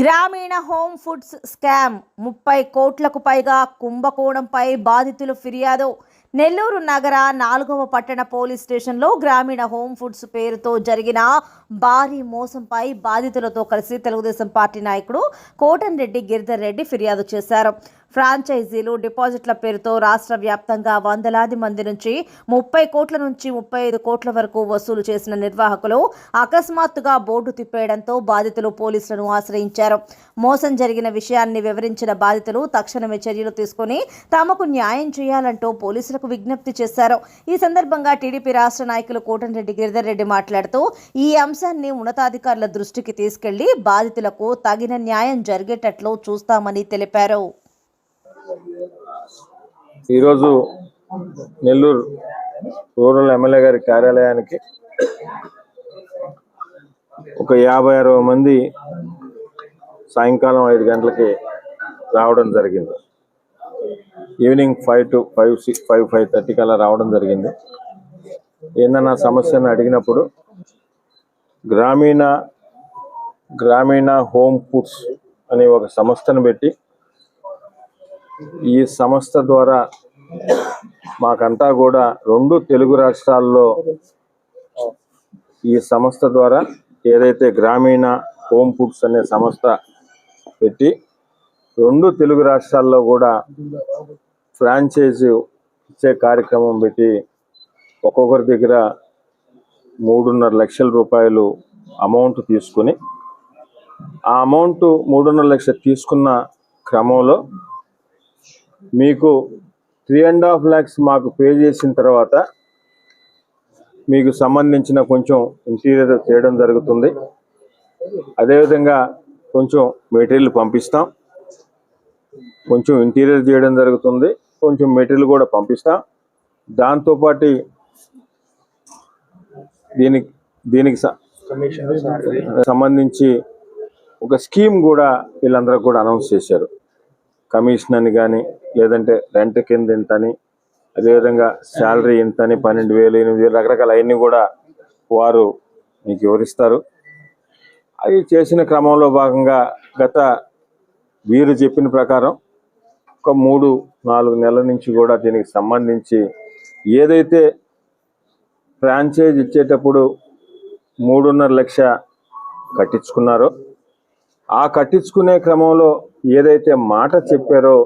గ్రామీణ home foods scam. ముప్పై కోట్లకు పైగా కుంభకోణంపై బాధితులు ఫిర్యాదు. నెల్లూరు నగర నాలుగవ పట్టణ పోలీస్ స్టేషన్లో గ్రామీణ హోమ్ ఫుడ్స్ పేరుతో జరిగిన భారీ మోసంపై బాధితులతో కలిసి తెలుగుదేశం పార్టీ నాయకుడు కోటన్ రెడ్డి గిరిధర్ రెడ్డి ఫిర్యాదు చేశారు. ఫ్రాంచైజీలు డిపాజిట్ల పేరుతో రాష్ట్ర వ్యాప్తంగా వందలాది మంది నుంచి ముప్పై కోట్ల నుంచి ముప్పై ఐదు కోట్ల వరకు వసూలు చేసిన నిర్వాహకులు అకస్మాత్తుగా బోర్డు తిప్పేయడంతో బాధితులు పోలీసులను ఆశ్రయించారు. మోసం జరిగిన విషయాన్ని వివరించిన బాధితులు తక్షణమే చర్యలు తీసుకుని తమకు న్యాయం చేయాలంటూ పోలీసులకు విజ్ఞప్తి చేశారు. ఈ సందర్భంగా టీడీపీ రాష్ట్ర నాయకులు కోటంరెడ్డి గిరిధర్ రెడ్డి మాట్లాడుతూ ఈ అంశాన్ని ఉన్నతాధికారుల దృష్టికి తీసుకెళ్ళి బాధితులకు తగిన న్యాయం జరిగేటట్లు చూస్తామని తెలిపారు. ఈరోజు నెల్లూరు రూరల్ ఎమ్మెల్యే గారి కార్యాలయానికి ఒక యాభై అరవై మంది సాయంకాలం ఐదు గంటలకి రావడం జరిగింది. Evening five to five six five five థర్టీకి అలా రావడం జరిగింది. ఏందన్నా సమస్యను అడిగినప్పుడు గ్రామీణ గ్రామీణ హోమ్ ఫుడ్స్ అనే ఒక సంస్థను పెట్టి ఈ సంస్థ ద్వారా మాకంతా కూడా రెండు తెలుగు రాష్ట్రాల్లో ఈ సంస్థ ద్వారా ఏదైతే గ్రామీణ హోమ్ ఫుడ్స్ అనే సంస్థ పెట్టి రెండు తెలుగు రాష్ట్రాల్లో కూడా ఫ్రాంచైజీ ఇచ్చే కార్యక్రమం పెట్టి ఒక్కొక్కరి దగ్గర మూడున్నర లక్షల రూపాయలు అమౌంట్ తీసుకుని ఆ అమౌంట్ మూడున్నర లక్షలు తీసుకున్న క్రమంలో మీకు త్రీ అండ్ హాఫ్ ల్యాక్స్ మాకు పే చేసిన తర్వాత మీకు సంబంధించిన కొంచెం ఇంటీరియర్ చేయడం జరుగుతుంది. అదేవిధంగా కొంచెం మెటీరియల్ పంపిస్తాం. కొంచెం ఇంటీరియర్ చేయడం జరుగుతుంది. కొంచెం మెటీరియల్ కూడా పంపిస్తాం. దాంతోపాటు దీనికి దీనికి సంబంధించి ఒక స్కీమ్ కూడా వీళ్ళందరూ కూడా అనౌన్స్ చేశారు. కమిషన్ అని కానీ లేదంటే రెంట్ కింద ఇంత అని అదేవిధంగా శాలరీ ఇంత అని పన్నెండు వేలు ఎనిమిది వేలు రకరకాల అవన్నీ కూడా వారు మీకు వివరిస్తారు. అవి చేసిన క్రమంలో భాగంగా గత వీరు చెప్పిన ప్రకారం ఒక మూడు నాలుగు నెలల నుంచి కూడా దీనికి సంబంధించి ఏదైతే ఫ్రాంచైజ్ ఇచ్చేటప్పుడు మూడున్నర లక్ష కట్టించుకున్నారో ఆ కట్టించుకునే క్రమంలో ఏదైతే మాట చెప్పారో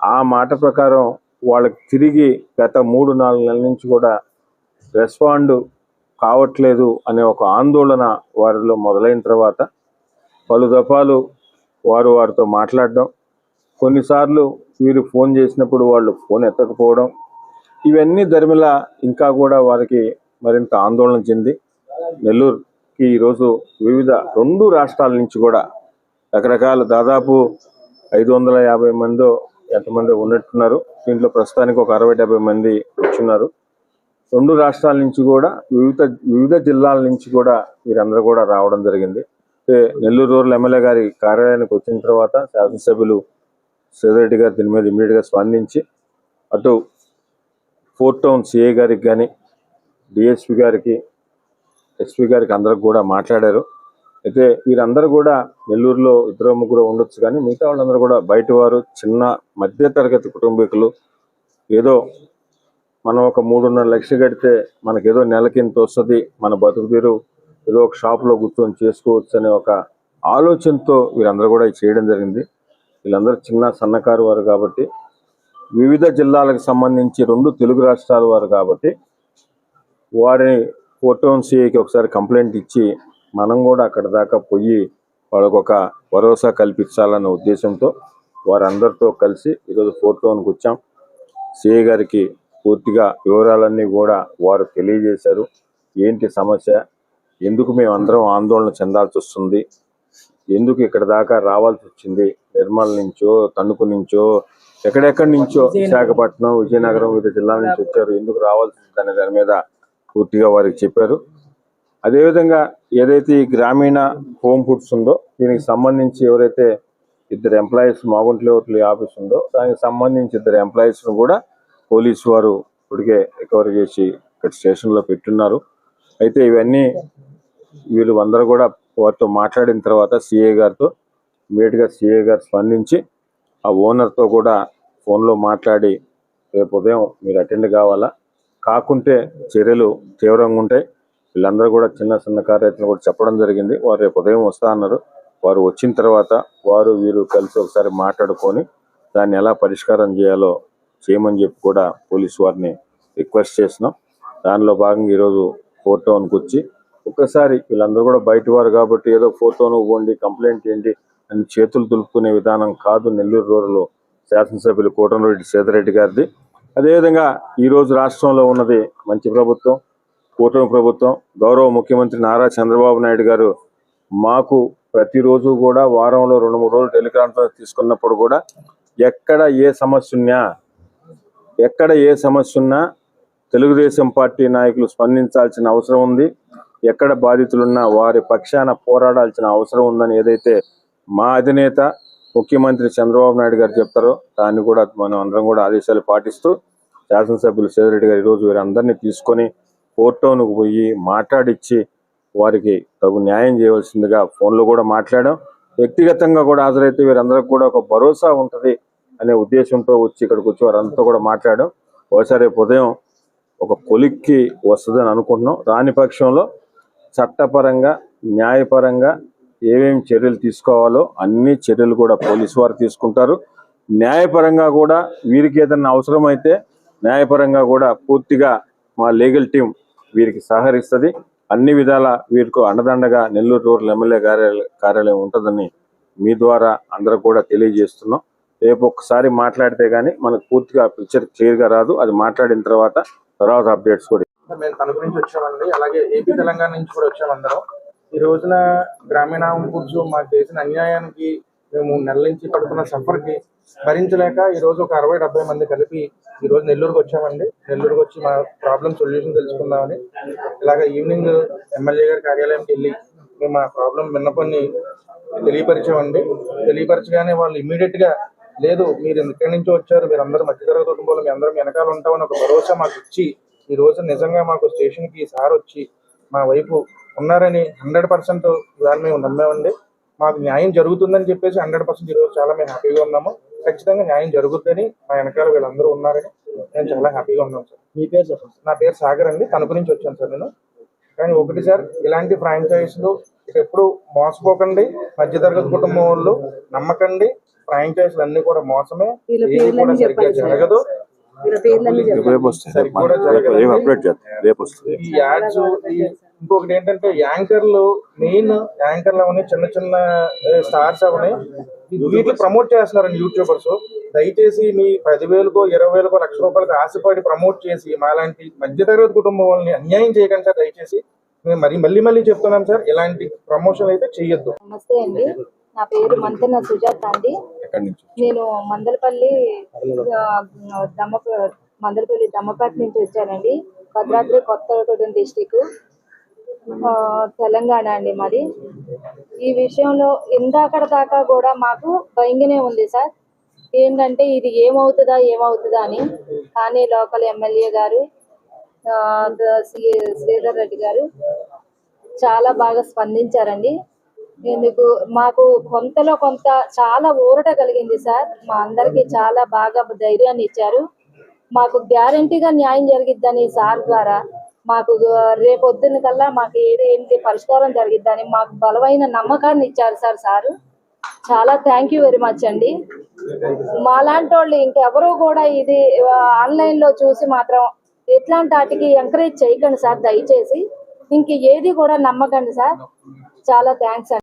ఆ మాట ప్రకారం వాళ్ళకి తిరిగి గత మూడు నాలుగు నెలల నుంచి కూడా రెస్పాండ్ కావట్లేదు అనే ఒక ఆందోళన వారిలో మొదలైన తర్వాత పలు దఫాలు వారు వారితో మాట్లాడడం కొన్నిసార్లు వీరు ఫోన్ చేసినప్పుడు వాళ్ళు ఫోన్ ఎత్తకపోవడం ఇవన్నీ ధర్మిలా ఇంకా కూడా వారికి మరింత ఆందోళన చెంది నెల్లూరుకి ఈరోజు వివిధ రెండు రాష్ట్రాల నుంచి కూడా రకరకాల దాదాపు ఐదు వందల యాభై మందో ఎంతమంది ఉన్నట్టున్నారు? దీంట్లో ప్రస్తుతానికి ఒక అరవై డెబ్బై మంది వచ్చున్నారు. రెండు రాష్ట్రాల నుంచి కూడా వివిధ వివిధ జిల్లాల నుంచి కూడా వీరందరూ కూడా రావడం జరిగింది. నెల్లూరు రూరల్ ఎమ్మెల్యే గారి కార్యాలయానికి వచ్చిన తర్వాత శాసనసభ్యులు శ్రీధరెడ్డి గారు దీని మీద ఇమీడియట్గా స్పందించి అటు ఫోర్ టౌన్ సిఏ గారికి కానీ డిఎస్పి గారికి ఎస్పీ గారికి అందరికి కూడా మాట్లాడారు. అయితే వీరందరూ కూడా నెల్లూరులో ఇద్దరు ముగ్గురు ఉండొచ్చు కానీ మిగతా వాళ్ళందరూ కూడా బయట వారు చిన్న మధ్యతరగతి కుటుంబీకులు. ఏదో మనం ఒక మూడున్నర లక్షలు కడితే మనకి ఏదో నెలకి వస్తుంది మన బతుకు తీరు ఏదో ఒక షాప్లో కూర్చొని చేసుకోవచ్చు అనే ఒక ఆలోచనతో వీరందరూ కూడా చేయడం జరిగింది. వీళ్ళందరూ చిన్న సన్నకారు వారు కాబట్టి వివిధ జిల్లాలకు సంబంధించి రెండు తెలుగు రాష్ట్రాల వారు కాబట్టి వారిని ఫోటోన్ సిఐకి ఒకసారి కంప్లైంట్ ఇచ్చి మనం కూడా అక్కడ దాకా పోయి వాళ్ళకు ఒక భరోసా కల్పించాలన్న ఉద్దేశంతో వారందరితో కలిసి ఈరోజు ఫోటోన్కి వచ్చాం. సిఏ గారికి పూర్తిగా వివరాలన్నీ కూడా వారు తెలియజేశారు. ఏంటి సమస్య? ఎందుకు మేము అందరం ఆందోళన చెందాల్సి వస్తుంది? ఎందుకు ఇక్కడ దాకా రావాల్సి వచ్చింది? నిర్మల్ నుంచో తణుకు నుంచో ఎక్కడెక్కడి నుంచో? విశాఖపట్నం విజయనగరం వివిధ జిల్లాల నుంచి వచ్చారు. ఎందుకు రావాల్సి వచ్చింది అనే దాని మీద పూర్తిగా వారికి చెప్పారు. అదేవిధంగా ఏదైతే ఈ గ్రామీణ హోమ్ ఫుడ్స్ ఉందో దీనికి సంబంధించి ఎవరైతే ఇద్దరు ఎంప్లాయీస్ మాగుంట్లేవట్లి ఆఫీస్ ఉందో దానికి సంబంధించి ఇద్దరు ఎంప్లాయీస్ను కూడా పోలీసు వారు ఇప్పటికే రికవరీ చేసి ఇక్కడ స్టేషన్లో పెట్టున్నారు. అయితే ఇవన్నీ వీళ్ళు అందరూ కూడా వారితో మాట్లాడిన తర్వాత సిఏ గారితో ఇమీడియట్గా సిఏ గారు స్పందించి ఆ ఓనర్తో కూడా ఫోన్లో మాట్లాడి రేపు ఉదయం మీరు అటెండ్ కావాలా? కాకుంటే చర్యలు తీవ్రంగా ఉంటాయి. వీళ్ళందరూ కూడా చిన్న సన్నకారు రైతులు కూడా చెప్పడం జరిగింది. వారు రేపు ఉదయం వస్తా అన్నారు. వారు వచ్చిన తర్వాత వారు వీరు కలిసి ఒకసారి మాట్లాడుకొని దాన్ని ఎలా పరిష్కారం చేయాలో చేయమని చెప్పి కూడా పోలీసు వారిని రిక్వెస్ట్ చేసినాం దానిలో భాగంగా ఈరోజు ఫోర్ టౌన్కి వచ్చి ఒక్కసారి వీళ్ళందరూ కూడా బయట వారు కాబట్టి ఏదో ఫోర్ టౌన్ పోండి కంప్లైంట్ ఏంటి అని చేతులు దులుపుకునే విధానం కాదు నెల్లూరు రూరల్ శాసనసభ్యులు కోటమిరెడ్డి సేదరెడ్డి గారిది. అదేవిధంగా ఈరోజు రాష్ట్రంలో ఉన్నది మంచి ప్రభుత్వం. కూటమి ప్రభుత్వం గౌరవ ముఖ్యమంత్రి నారా చంద్రబాబు నాయుడు గారు మాకు ప్రతిరోజు కూడా వారంలో రెండు మూడు రోజులు టెలికాన్ఫరెన్స్ తీసుకున్నప్పుడు కూడా ఎక్కడ ఏ సమస్య ఉన్నా ఎక్కడ ఏ సమస్య ఉన్నా తెలుగుదేశం పార్టీ నాయకులు స్పందించాల్సిన అవసరం ఉంది. ఎక్కడ బాధితులున్నా వారి పక్షాన పోరాడాల్సిన అవసరం ఉందని ఏదైతే మా అధినేత ముఖ్యమంత్రి చంద్రబాబు నాయుడు గారు చెప్తారో దాన్ని కూడా మనం అందరం కూడా ఆదేశాలు పాటిస్తూ శాసనసభ్యులు సేదరెడ్డి గారు ఈరోజు వీరందరినీ తీసుకొని కోర్టుకు పోయి మాట్లాడిచ్చి వారికి తగు న్యాయం చేయవలసిందిగా ఫోన్లో కూడా మాట్లాడాం. వ్యక్తిగతంగా కూడా హాజరైతే వీరందరికి కూడా ఒక భరోసా ఉంటుంది అనే ఉద్దేశంతో వచ్చి ఇక్కడికి వచ్చి వారంతా కూడా మాట్లాడాం. ఒకసారి ఉదయం ఒక కొలిక్కి వస్తుందని అనుకుంటున్నాం. రాని పక్షంలో చట్టపరంగా న్యాయపరంగా ఏమేమి చర్యలు తీసుకోవాలో అన్ని చర్యలు కూడా పోలీసు వారు తీసుకుంటారు. న్యాయపరంగా కూడా వీరికి ఏదైనా అవసరమైతే న్యాయపరంగా కూడా పూర్తిగా మా లీగల్ టీం వీరికి సహకరిస్తుంది. అన్ని విధాల వీరికి అండదండగా నెల్లూరు రూరల్ ఎమ్మెల్యే కార్యాలయం కార్యాలయం ఉంటుందని మీ ద్వారా అందరూ కూడా తెలియజేస్తున్నాం. రేపు ఒక్కసారి మాట్లాడితే కానీ మనకు పూర్తిగా పిక్చర్ క్లియర్గా రాదు. అది మాట్లాడిన తర్వాత తర్వాత అప్డేట్స్ కూడా మేము తణుకు నుంచి వచ్చామండి. అలాగే ఏపీ తెలంగాణ నుంచి కూడా వచ్చాము అందరం. ఈ రోజున గ్రామీణ ఫుడ్స్ మాకు చేసిన అన్యాయానికి మేము నెల నుంచి పడుతున్న సఫర్కి భరించలేక ఈ రోజు ఒక అరవై డెబ్బై మంది కలిపి ఈ రోజు నెల్లూరుకి వచ్చామండి. నెల్లూరుకి వచ్చి మా ప్రాబ్లం సొల్యూషన్ తెలుసుకుందామని. ఇలాగ ఈవినింగ్ ఎమ్మెల్యే గారి కార్యాలయంకి వెళ్ళి మేము మా ప్రాబ్లం విన్నపన్ని తెలియపరిచామండి. తెలియపరచగానే వాళ్ళు ఇమీడియట్గా లేదు మీరు ఎక్కడి నుంచో వచ్చారు మీరు అందరూ మధ్యతరగతి కుటుంబంలో మీ అందరం వెనకాల ఉంటామని ఒక భరోసా మాకు ఇచ్చి ఈ రోజు నిజంగా మాకు స్టేషన్కి సార్ వచ్చి మా వైపు ఉన్నారని హండ్రెడ్ పర్సెంట్ దాన్ని మేము నమ్మామండి. మాకు న్యాయం జరుగుతుందని చెప్పేసి హండ్రెడ్ పర్సెంట్ ఈరోజు చాలా మేము హ్యాపీగా ఉన్నాము. ఖచ్చితంగా న్యాయం జరుగుతుందని మా వెనకాల వీళ్ళందరూ ఉన్నారని నేను చాలా హ్యాపీగా ఉన్నాను సార్. మీ పేరు సార్. నా పేరు సాగర్ అండి. తణుకు నుంచి వచ్చాను సార్ నేను. కానీ ఒకటి సార్ ఇలాంటి ఫ్రాంచైజీలు ఎప్పుడు మోసపోకండి. మధ్యతరగతి కుటుంబం వాళ్ళు నమ్మకండి. ఫ్రాంచైజీలు అన్ని కూడా మోసమే. ఏది కూడా పేర్లన్నీ సరిగ్గా. జరగదు. ఈ యాడ్స్ ఈ- ఇంకొకటి ఏంటంటే యాంకర్లు మెయిన్ యాంకర్లు అవని చిన్న చిన్న స్టార్స్ అవని వీటిని ప్రమోట్ చేస్తున్నారండి యూట్యూబర్స్ దయచేసి మీ పదివేలకో ఇరవై వేలకో లక్ష రూపాయలకు ఆశపడి ప్రమోట్ చేసి మాలాంటి మధ్యతరగతి కుటుంబం వాళ్ళని అన్యాయం చేయకండి సార్. దయచేసి మేము మరి మళ్ళీ మళ్ళీ చెప్తున్నాం సార్ ఇలాంటి ప్రమోషన్ అయితే చెయ్యొద్దు నమస్తే అండి. నా పేరు మంతెన సుజాత అండి. నేను మందలపల్లి దమ్మ మందలపల్లి దమ్మపేట నుంచి వచ్చానండి. భద్రాద్రి కొత్తగూడెం డిస్టిక్ తెలంగాణ అండి మాది. ఈ విషయంలో ఇందాకడ దాకా కూడా మాకు భయంగానే ఉంది సార్. ఏంటంటే ఇది ఏమవుతుందా ఏమవుతుందా అని. కానీ లోకల్ ఎమ్మెల్యే గారు ఆ, శ్రీధర్ రెడ్డి గారు చాలా బాగా స్పందించారండి. ఎందుకు మాకు కొంతలో కొంత చాలా ఊరట కలిగింది సార్. మా అందరికి చాలా బాగా ధైర్యాన్ని ఇచ్చారు. మాకు గ్యారంటీగా న్యాయం జరిగిద్దని సార్ ద్వారా మాకు రేపొద్దున కల్లా మాకు ఏది ఏంటి పరిష్కారం జరిగిద్దని మాకు బలమైన నమ్మకాన్ని ఇచ్చారు సార్ సారు. చాలా థ్యాంక్ యూ వెరీ మచ్ అండి. మాలాంటి వాళ్ళు ఇంకెవరూ కూడా ఇది ఆన్లైన్లో చూసి మాత్రం ఇట్లాంటి వాటికి ఎంకరేజ్ చేయకండి సార్ దయచేసి. ఇంక ఏది కూడా నమ్మకండి సార్. చాలా థ్యాంక్స్ అండి.